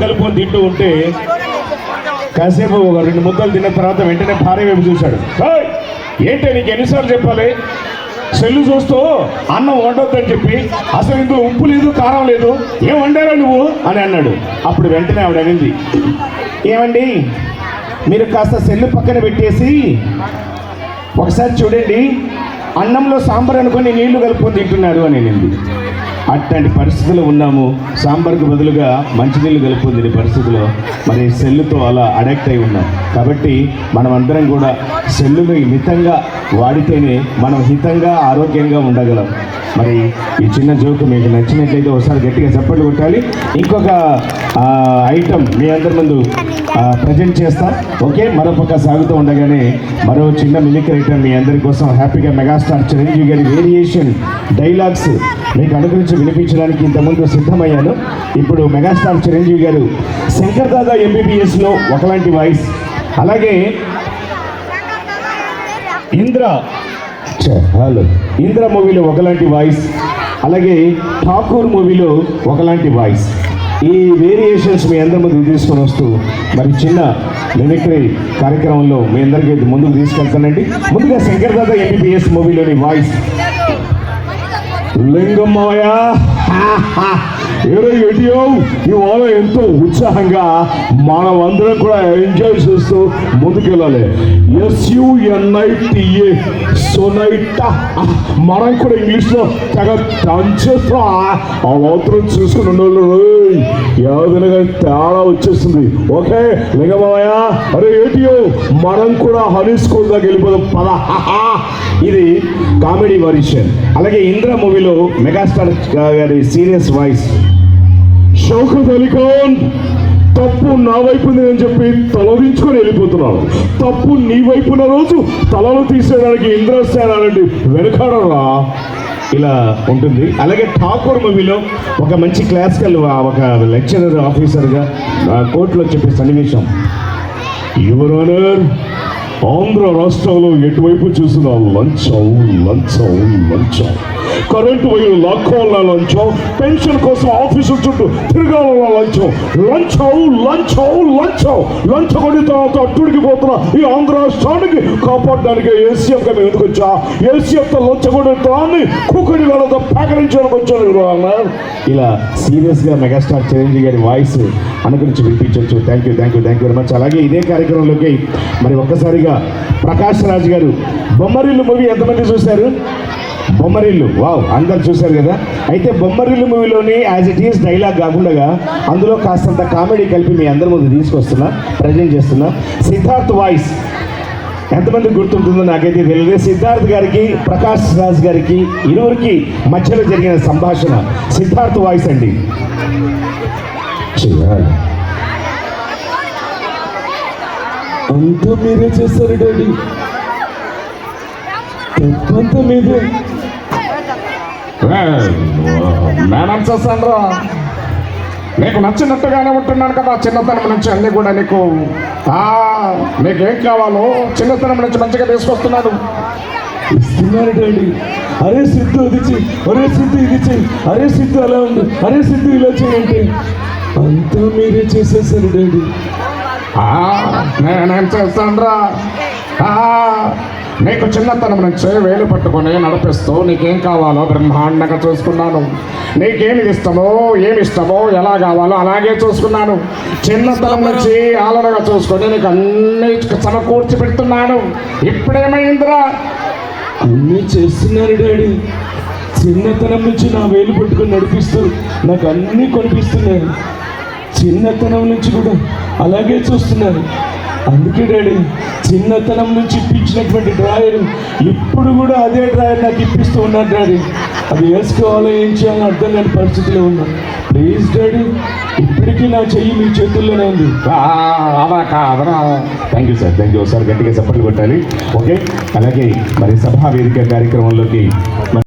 కలుపుకొని తింటూ ఉంటే కాసేపు ఒక రెండు ముద్దలు తిన్న తర్వాత వెంటనే భార్య వైపు చూశాడు. "ఏయ్, ఏంటి నీకు ఎన్నిసార్లు చెప్పాలి? సెల్లు చూస్తూ అన్నం వండొద్దని చెప్పి అసలు ఇందులో ఉప్పు లేదు కారం లేదు ఏం వండారా నువ్వు? అని అన్నాడు. అప్పుడు వెంటనే ఆవిడ అనింది ఏమండి మీరు కాస్త సెల్లు పక్కన పెట్టేసి ఒకసారి చూడండి అన్నంలో సాంబార్ అనుకొని నీళ్ళు కలుపుకొని తింటున్నారు అని అనింది. అట్లాంటి పరిస్థితులు ఉన్నాము. సాంబార్కు బదులుగా మంచినీళ్ళు కలుపుకొని తినే పరిస్థితిలో. మరి సెల్లుతో అలా అడాక్ట్ అయి ఉన్నాం. కాబట్టి మనమందరం కూడా సెల్లుని మితంగా వాడితేనే మనం హితంగా ఆరోగ్యంగా ఉండగలం. మరి ఈ చిన్న జోక్ మీకు నచ్చినట్లయితే ఒకసారి గట్టిగా చప్పట్లు కొట్టాలి. ఇంకొక ఐటమ్ మీ అందరి ముందు ప్రజెంట్ చేస్తాం. ఓకే మరోపక్క సాగుతూ ఉండగానే మరో చిన్న మిమిక్ ఐటమ్ మీ అందరి కోసం హ్యాపీగా మెగాస్టార్ చిరంజీవి గారి వేరియేషన్ డైలాగ్స్ మీకు అనుగురించి వినిపించడానికి ఇంతకుముందు సిద్ధమయ్యాను. ఇప్పుడు మెగాస్టార్ చిరంజీవి గారు శంకర్ దాదా ఎంబీబీఎస్లో ఒకలాంటి వాయిస్. అలాగే ఇంద్ర హలో ఇంద్ర మూవీలో ఒకలాంటి వాయిస్. అలాగే ఠాకూర్ మూవీలో ఒకలాంటి వాయిస్. ఈ వేరియేషన్స్ మీ అందరి ముందు తీసుకొని వస్తూ మరి చిన్న మిమిక్రీ కార్యక్రమంలో మీ అందరికీ ముందుకు తీసుకెళ్తానండి. ముందుగా శంకర్ దాదా ఎంబీబీఎస్ మూవీలోని వాయిస్. లింగమ్మయ్య. ఏరో ఎడియో ఇవాళ ఎంతో ఉత్సాహంగా మనమందరం కూడా ఎంజాయ్ చేస్తూ ముందుకెళ్ళాలి. ఎస్యుఎన్ఐటిఏ సొనైట మనం కూడా ఇంగ్లీష్లో తెగ దంచేస్తా ఆ మాత్రం చూసుకుని ఉండాలి. ఏదైనా తేడా వచ్చేస్తుంది. ఓకే లింగమ్మయ్య అరే ఏటియో? మనం కూడా హనీ స్కూల్ దాకా వెళ్ళిపోదాం. పద. ఇది కామెడీ వర్షన్ అలాగే ఇంద్ర మూవీలో మెగాస్టార్ గారి సీరియస్ వాయిస్. షౌకత్ అలీ తప్పు నా వైపు ఉంది అని చెప్పి తలదించుకొని వెళ్ళిపోతున్నాను తప్పు నీ వైపున రోజు తలలు తీసేయడానికి ఇంద్రసేనాలండి వెనకాడరా? ఇలా ఉంటుంది. అలాగే ఠాకూర్ మూవీలో ఒక మంచి క్లాసికల్ ఒక లెక్చరర్ ఆఫీసర్గా కోర్టులో చెప్పే సన్నివేశం. యువర్ ఆనర్ ఆంధ్ర రాష్ట్రంలో ఎటువైపు చూసినా లంచం లంచం లంచం. కరెంటు వైర్లు లాక్కోవాల లంచం పెన్షన్ కోసం ఆఫీసుల చుట్టూ తిరగాల లంచం. లంచవు లంచవు లంచవు లంచ కొని తర్వాత అట్టుడికి పోతున్న. ఈ ఆంధ్ర రాష్ట్రానికి కాపాడడానికి ఏసీఎంగా మేము ఎందుకు వచ్చా? ఏసీఎంతో లంచగొడి తాన్ని కుక్కడి వాళ్ళతో పేకరించడానికి వచ్చాను ఇలా సీరియస్గా మెగాస్టార్ చిరంజీవి గారి వాయిస్ అనుగురించి వినిపించవచ్చు thank you thank you thank you very much అలాగే ఇదే కార్యక్రమంలోకి మరి ఒక్కసారిగా ప్రకాష్ రాజ్ గారు బొమ్మరిల్లు మూవీ ఎంతమంది చూశారు? బొమ్మరిల్లు. వావ్ అందరు చూశారు కదా? అయితే బొమ్మరిల్లు మూవీలోని యాజ్ ఇట్ ఈస్ డైలాగ్ కాకుండా అందులో కాస్తంత కామెడీ కలిపి మీ అందరి ముందు తీసుకొస్తున్నా ప్రజెంట్ చేస్తున్నా. సిద్ధార్థ్ వాయిస్. ఎంతమంది గుర్తుంటుందో నాకైతే తెలియదు. సిద్ధార్థ్ గారికి ప్రకాష్ రాజ్ గారికి ఇరువురికి మధ్యలో జరిగిన సంభాషణ. సిద్ధార్థ్ వాయిస్ అండి. చేయాలి. అంతా మీరే చేస్తారు డాడీ. తప్పంతా మీదే. మేడం చేస్తాను నీకు నచ్చినట్టుగానే ఉంటున్నాను కదా చిన్నతనం నుంచి అన్ని కూడా నీకు. నీకేం కావాలో చిన్నతనం నుంచి మంచిగా తీసుకొస్తున్నాను. అరే సిద్ధు అది చెయ్యి అరే సిద్ధు ఇది చెయ్యి అరే సిద్ధు అలా ఉంది అరే సిద్ధు ఇలా చేయండి. అంతా మీరే చేసేసారు డాడీ. నేనేం చేస్తానురా నీకు చిన్నతనం నుంచి వేలు పట్టుకొని నడిపిస్తూ నీకేం కావాలో బ్రహ్మాండంగా చూసుకున్నాను. నీకేమి ఇష్టమో ఏమి ఇష్టమో ఎలా కావాలో అలాగే చూసుకున్నాను. చిన్నతనం నుంచి ఆలనగా చూసుకొని నీకు అన్ని సమకూర్చి పెడుతున్నాను. ఇప్పుడేమైందిరా? అన్నీ చేస్తున్నారు డాడీ. చిన్నతనం నుంచి నా వేలు పట్టుకొని నడిపిస్తారు నాకు అన్నీ కనిపిస్తున్నాయి. చిన్నతనం నుంచి కూడా అలాగే చూస్తున్నారు అందుకే డాడీ చిన్నతనం నుంచి ఇప్పించినటువంటి డ్రాయర్ ఇప్పుడు కూడా అదే డ్రాయర్ నాకు ఇప్పిస్తూ ఉన్నారు డాడీ. అది వేసుకోవాలో ఏం చేయాలో అర్థం కాని పరిస్థితిలో ఉన్నా. ప్లీజ్ డాడీ ఇప్పటికీ నా చెయ్యి మీ చేతుల్లోనే ఉంది. Thank you sir thank you sir గట్టిగా చప్పట్లు కొట్టాలి. ఓకే అలాగే మరి సభా వేదిక కార్యక్రమంలోకి